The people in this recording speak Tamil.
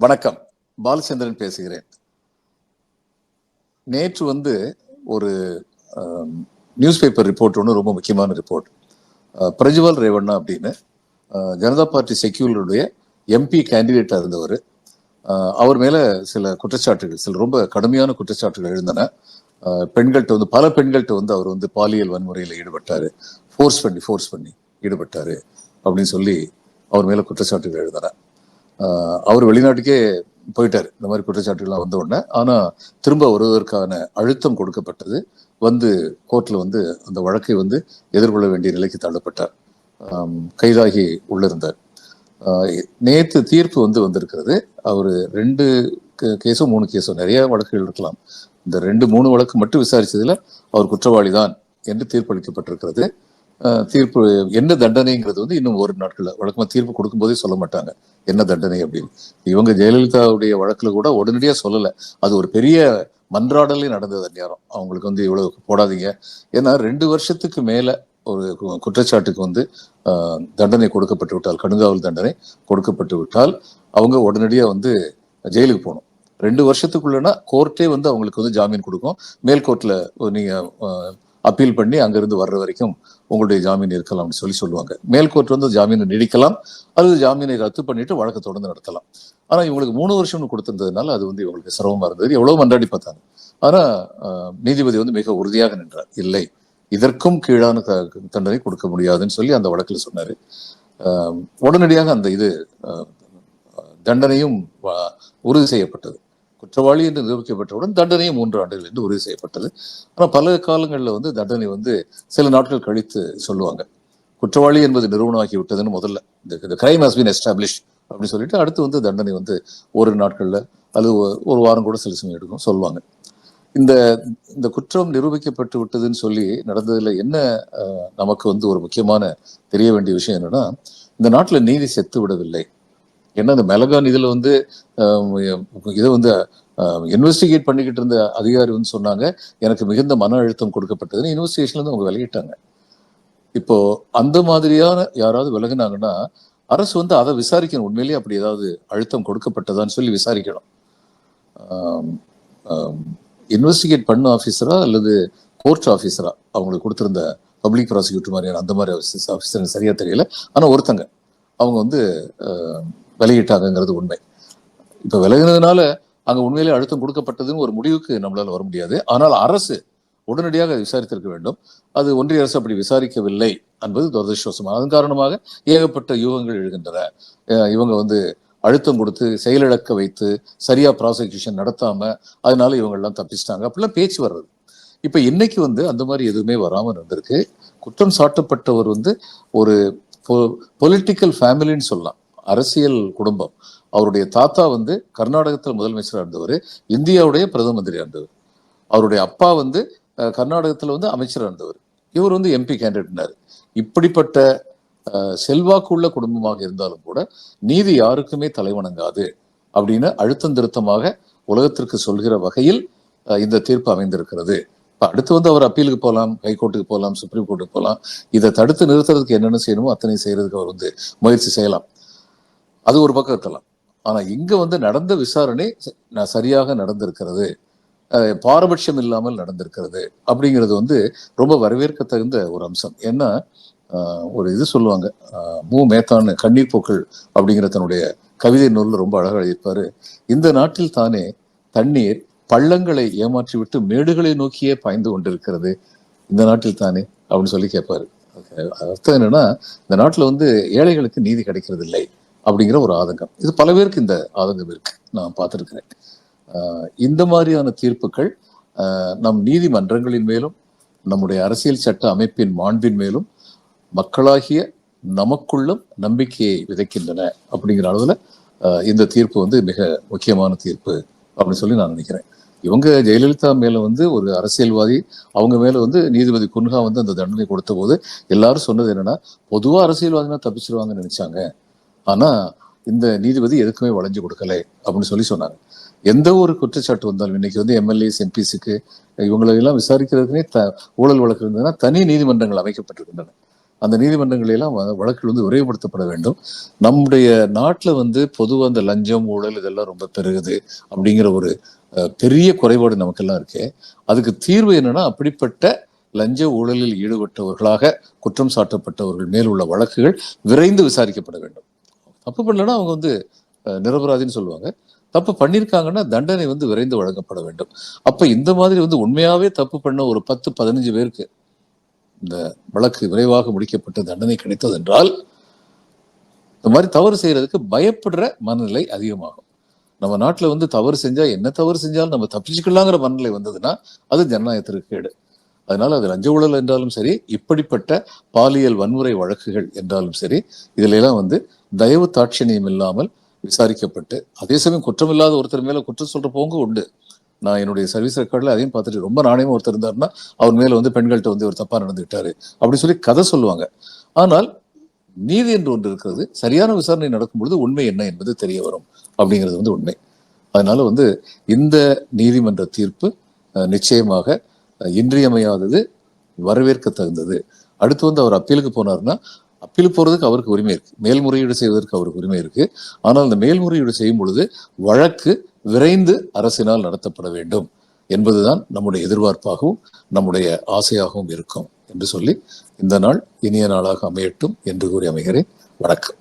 வணக்கம். பாலச்சந்திரன் பேசுகிறேன். நேற்று வந்து ஒரு நியூஸ் பேப்பர் ரிப்போர்ட் ஒன்று ரொம்ப முக்கியமான ரிப்போர்ட் பிரஜ்வல் ரேவண்ணா அப்படின்னு ஜனதா பார்ட்டி செக்யூலருடைய எம்பி கேண்டிடேட்டாக இருந்தவர். அவர் மேலே சில குற்றச்சாட்டுகள் சில ரொம்ப கடுமையான குற்றச்சாட்டுகள் எழுந்தன. பெண்கள்கிட்ட வந்து பல பெண்கள்கிட்ட வந்து அவர் வந்து பாலியல் வன்முறையில் ஈடுபட்டார். ஃபோர்ஸ் பண்ணி ஃபோர்ஸ் பண்ணி ஈடுபட்டாரு அப்படின்னு சொல்லி அவர் மேல குற்றச்சாட்டுகள் எழுந்தன. அவர் வெளிநாட்டுக்கே போயிட்டார். இந்த மாதிரி குற்றச்சாட்டுகள்லாம் வந்த உடனே. ஆனால் திரும்ப வருவதற்கான அழுத்தம் கொடுக்கப்பட்டது. வந்து கோர்ட்டில் வந்து அந்த வழக்கை வந்து எதிர்கொள்ள வேண்டிய நிலைக்கு தள்ளப்பட்டார். கைதாகி உள்ளிருந்தார். நேற்று தீர்ப்பு வந்து வந்திருக்கிறது. அவர் ரெண்டு கேஸோ மூணு கேஸோ நிறைய வழக்குகள் இருக்கலாம். இந்த ரெண்டு மூணு வழக்கு மட்டும் விசாரித்ததில் அவர் குற்றவாளி தான் என்று தீர்ப்பளிக்கப்பட்டிருக்கிறது. தீர்ப்பு என்ன தண்டனைங்கிறது வந்து இன்னும் ஒரு நாட்களில். வழக்கமாக தீர்ப்பு கொடுக்கும்போதே சொல்ல மாட்டாங்க. என்ன தண்டனை அப்படின்னு. இவங்க ஜெயலலிதாவுடைய வழக்கில் கூட உடனடியாக சொல்லலை. அது ஒரு பெரிய மன்றாடலே நடந்தது அந்நேரம். அவங்களுக்கு வந்து இவ்வளோ போடாதீங்க. ஏன்னா ரெண்டு வருஷத்துக்கு மேலே ஒரு கு- குற்றச்சாட்டுக்கு வந்து தண்டனை கொடுக்கப்பட்டு விட்டால் கடுங்காவல் தண்டனை கொடுக்கப்பட்டு விட்டால் அவங்க உடனடியாக வந்து ஜெயிலுக்கு போகணும். ரெண்டு வருஷத்துக்குள்ளனா கோர்ட்டே வந்து அவங்களுக்கு வந்து ஜாமீன் கொடுக்கும். மேல் கோர்ட்டில் நீங்கள் அப்பீல் பண்ணி அங்கிருந்து வர்ற வரைக்கும் உங்களுடைய ஜாமீன் இருக்கலாம்னு சொல்லி சொல்லுவாங்க. மேல்கோர்ட் வந்து ஜாமீனை நீடிக்கலாம். அல்லது ஜாமீனை ரத்து பண்ணிட்டு வழக்கை தொடர்ந்து நடத்தலாம். ஆனால் இவங்களுக்கு மூணு வருஷம்னு கொடுத்துருந்ததுனால அது வந்து இவங்களுக்கு சிரமமாக இருந்தது. எவ்வளோ மன்றாடி பார்த்தாங்க. ஆனால் நீதிபதி வந்து மிக உறுதியாக நின்றார். இல்லை இதற்கும் கீழான த- தண்டனை கொடுக்க முடியாதுன்னு சொல்லி அந்த வழக்கில் சொன்னார். உடனடியாக அந்த இது தண்டனையும் உறுதி செய்யப்பட்டது. குற்றவாளி என்று நிரூபிக்கப்பட்டவுடன் தண்டனையும் மூன்று ஆண்டுகள் என்று உறுதி செய்யப்பட்டது. ஆனா பல காலங்களில் வந்து தண்டனை வந்து சில நாட்கள் கழித்து சொல்லுவாங்க. குற்றவாளி என்பது நிறுவனமாகி விட்டதுன்னு முதல்ல. இந்த கிரைம் ஹஸ் பீன் எஸ்டாப்ளிஷ் அப்படின்னு சொல்லிட்டு அடுத்து வந்து தண்டனை வந்து ஒரு நாட்கள்ல அல்லது ஒரு வாரம் கூட சில சமயம் எடுக்கும் சொல்லுவாங்க. இந்த இந்த குற்றம் நிரூபிக்கப்பட்டு விட்டதுன்னு சொல்லி நடந்ததுல என்ன நமக்கு வந்து ஒரு முக்கியமான தெரிய வேண்டிய விஷயம் என்னன்னா இந்த நாட்டுல நீதி செத்து விடவில்லை. ஏன்னா இந்த மெலகான் இதில் வந்து இதை வந்து இன்வெஸ்டிகேட் பண்ணிக்கிட்டு இருந்த அதிகாரி வந்து சொன்னாங்க எனக்கு மிகுந்த மன அழுத்தம் கொடுக்கப்பட்டதுன்னு இன்வெஸ்டிகேஷன்ல இருந்து அவங்க விலகிட்டாங்க இப்போ அந்த மாதிரியான யாராவது விலகினாங்கன்னா அரசு வந்து அதை விசாரிக்கணும். உண்மையிலேயே அப்படி ஏதாவது அழுத்தம் கொடுக்கப்பட்டதான்னு சொல்லி விசாரிக்கணும். இன்வெஸ்டிகேட் பண்ண ஆஃபீஸரா அல்லது கோர்ட் ஆஃபீஸரா அவங்களுக்கு கொடுத்துருந்த பப்ளிக் ப்ராசிக்யூட்டர் மாதிரியான அந்த மாதிரி ஆஃபீஸர் சரியா தெரியல. ஆனால் ஒருத்தங்க அவங்க வந்து விலகிட்டாங்கிறது உண்மை. இப்போ விலகினதுனால அங்கே உண்மையிலே அழுத்தம் கொடுக்கப்பட்டதுன்னு ஒரு முடிவுக்கு நம்மளால் வர முடியாது. ஆனால் அரசு உடனடியாக அதை விசாரித்திருக்க வேண்டும். அது ஒன்றிய அரசு அப்படி விசாரிக்கவில்லை என்பது துரதிருஷ்டவசம். அதன் காரணமாக ஏகப்பட்ட யூகங்கள் எழுகின்றன. இவங்க வந்து அழுத்தம் கொடுத்து செயலிழக்க வைத்து சரியா ப்ராசிக்யூஷன் நடத்தாம அதனால இவங்கெல்லாம் தப்பிச்சிட்டாங்க. அப்படிலாம் பேச்சு வர்றது. இப்போ இன்னைக்கு வந்து அந்த மாதிரி எதுவுமே வராமல் இருந்திருக்கு குற்றம் சாட்டப்பட்டவர் வந்து ஒரு பொலிட்டிக்கல் ஃபேமிலின்னு சொல்லலாம். அரசியல் குடும்பம். அவருடைய தாத்தா வந்து கர்நாடகத்தில் முதலமைச்சராக இருந்தவர் இந்தியாவுடைய பிரதம மந்திரியாக இருந்தவர். அவருடைய அப்பா வந்து கர்நாடகத்தில் வந்து அமைச்சராக இருந்தவர். இவர் வந்து எம்பி கேண்டிடேட்னார் இப்படிப்பட்ட அஹ், செல்வாக்குள்ள குடும்பமாக இருந்தாலும் கூட நீதி யாருக்குமே தலைவணங்காது அப்படின்னு அழுத்தம் திருத்தமாக உலகத்திற்கு சொல்கிற வகையில் இந்த தீர்ப்பு அமைந்திருக்கிறது. இப்போ அடுத்து வந்து அவர் அப்பீலுக்கு போகலாம் ஹைகோர்ட்டுக்கு போகலாம் சுப்ரீம் கோர்ட்டுக்கு போகலாம் இதை தடுத்து நிறுத்துறதுக்கு என்னென்ன செய்யணுமோ அத்தனை செய்யறதுக்கு அவர் வந்து முயற்சி செய்யலாம். அது ஒரு பக்கம் இருக்கலாம். ஆனால் இங்கே வந்து நடந்த விசாரணை ச- ந- சரியாக நடந்திருக்கிறது. பாரபட்சம் இல்லாமல் நடந்திருக்கிறது அப்படிங்கிறது வந்து ரொம்ப வரவேற்கத்தகுந்த ஒரு அம்சம். ஏன்னா ஒரு இது சொல்லுவாங்க மூ மு. மேத்தான்னு கண்ணீர் போக்கள் அப்படிங்கிற தன்னுடைய கவிதை நூலில் ரொம்ப அழகாக எழுதியிருப்பாரு. இந்த நாட்டில் தானே தண்ணீர் பள்ளங்களை ஏமாற்றிவிட்டு மேடுகளை நோக்கியே பாய்ந்து கொண்டிருக்கிறது. இந்த நாட்டில் தானே அப்படின்னு சொல்லி கேட்பாரு. அர்த்தம் என்னன்னா இந்த நாட்டில் வந்து ஏழைகளுக்கு நீதி கிடைக்கிறது இல்லை அப்படிங்கிற ஒரு ஆதங்கம். இது பல பேருக்கு இந்த ஆதங்கம் இருக்கு. நான் பார்த்துருக்கிறேன். இந்த மாதிரியான தீர்ப்புகள் நம் நீதிமன்றங்களின் மேலும் நம்முடைய அரசியல் சட்ட அமைப்பின் மாண்பின் மேலும் மக்களாகிய நமக்குள்ளும் நம்பிக்கையை விதைக்கின்றன அப்படிங்கிற அளவில் இந்த தீர்ப்பு வந்து மிக முக்கியமான தீர்ப்பு அப்படின்னு சொல்லி நான் நினைக்கிறேன். இவங்க ஜெயலலிதா மேலே வந்து ஒரு அரசியல்வாதி அவங்க மேலே வந்து நீதிபதி குன்ஹா வந்து அந்த தண்டனை கொடுத்த போது எல்லாரும் சொன்னது என்னன்னா பொதுவாக அரசியல்வாதினா தப்பிச்சிருவாங்கன்னு நினைச்சாங்க. ஆனா இந்த நீதிபதி எதுக்குமே வளைஞ்சு கொடுக்கல அப்படின்னு சொல்லி சொன்னாங்க. எந்த ஒரு குற்றச்சாட்டு வந்தாலும் இன்னைக்கு வந்து எம்எல்ஏஸ் எம்பிஸுக்கு இவங்களை எல்லாம் விசாரிக்கிறதுக்குனே த ஊழல் வழக்கு இருந்ததுன்னா தனி நீதிமன்றங்கள் அமைக்கப்பட்டிருக்கின்றன. அந்த நீதிமன்றங்களை எல்லாம் வ- வழக்குகள் வந்து விரைவுபடுத்தப்பட வேண்டும். நம்முடைய நாட்டில் வந்து பொதுவாக அந்த லஞ்சம் ஊழல் இதெல்லாம் ரொம்ப பெருகுது அப்படிங்கிற ஒரு பெரிய குறைபாடு நமக்கெல்லாம் இருக்கு. அதுக்கு தீர்வு என்னன்னா அப்படிப்பட்ட லஞ்ச ஊழலில் ஈடுபட்டவர்களாக குற்றம் சாட்டப்பட்டவர்கள் மேல் உள்ள வழக்குகள் விரைந்து விசாரிக்கப்பட வேண்டும். தப்பு பண்ணலன்னா அவங்க வந்து நிரபராதின்னு சொல்லுவாங்க. தப்பு பண்ணியிருக்காங்கன்னா தண்டனை வந்து விரைந்து வழங்கப்பட வேண்டும். அப்ப இந்த மாதிரி வந்து உண்மையாவே தப்பு பண்ண ஒரு பத்து பதினஞ்சு பேருக்கு இந்த வழக்கு விரைவாக முடிக்கப்பட்டு தண்டனை கிடைத்தது என்றால் இந்த மாதிரி தவறு செய்யறதுக்கு பயப்படுற மனநிலை அதிகமாகும். நம்ம நாட்டில் வந்து தவறு செஞ்சால் என்ன தவறு செஞ்சாலும் நம்ம தப்பிச்சுக்கலாங்கிற மனநிலை வந்ததுன்னா அது ஜனநாயகத்திற்கு கேடு. அதனால அது லஞ்ச ஊழல் என்றாலும் சரி இப்படிப்பட்ட பாலியல் வன்முறை வழக்குகள் என்றாலும் சரி இதுல எல்லாம் வந்து தயவு தாட்சணியம் இல்லாமல் விசாரிக்கப்பட்டு அதே சமயம் குற்றமில்லாத ஒருத்தர் மேல குற்றம் சொல்ற போங்க உண்டு. நான் என்னுடைய சர்வீஸ் ரெக்கார்டில் அதையும் பார்த்துட்டு ரொம்ப நாணயமாக ஒருத்தர் இருந்தாருன்னா அவர் மேலே வந்து பெண்கள்கிட்ட வந்து ஒரு தப்பாக நடந்துக்கிட்டாரு அப்படி சொல்லி கதை சொல்லுவாங்க. ஆனால் நீதி என்று ஒன்று இருக்கிறது சரியான விசாரணை நடக்கும் பொழுது உண்மை என்ன என்பது தெரிய வரும் அப்படிங்கிறது வந்து உண்மை. அதனால வந்து இந்த நீதிமன்ற தீர்ப்பு நிச்சயமாக இன்றியமையாதது வரவேற்க தகுந்தது அடுத்து வந்து அவர் அப்பீலுக்கு போனார்னா அப்பீல் போறதுக்கு அவருக்கு உரிமை இருக்கு. மேல்முறையீடு செய்வதற்கு அவருக்கு உரிமை இருக்கு. ஆனால் அந்த மேல்முறையீடு செய்யும் பொழுது வழக்கு விரைந்து அரசினால் நடத்தப்பட வேண்டும் என்பதுதான் நம்முடைய எதிர்பார்ப்பாகவும் நம்முடைய ஆசையாகவும் இருக்கும் என்று சொல்லி இந்த நாள் இனிய நாளாக அமையட்டும் என்று கூறி அமைகிறேன். வணக்கம்.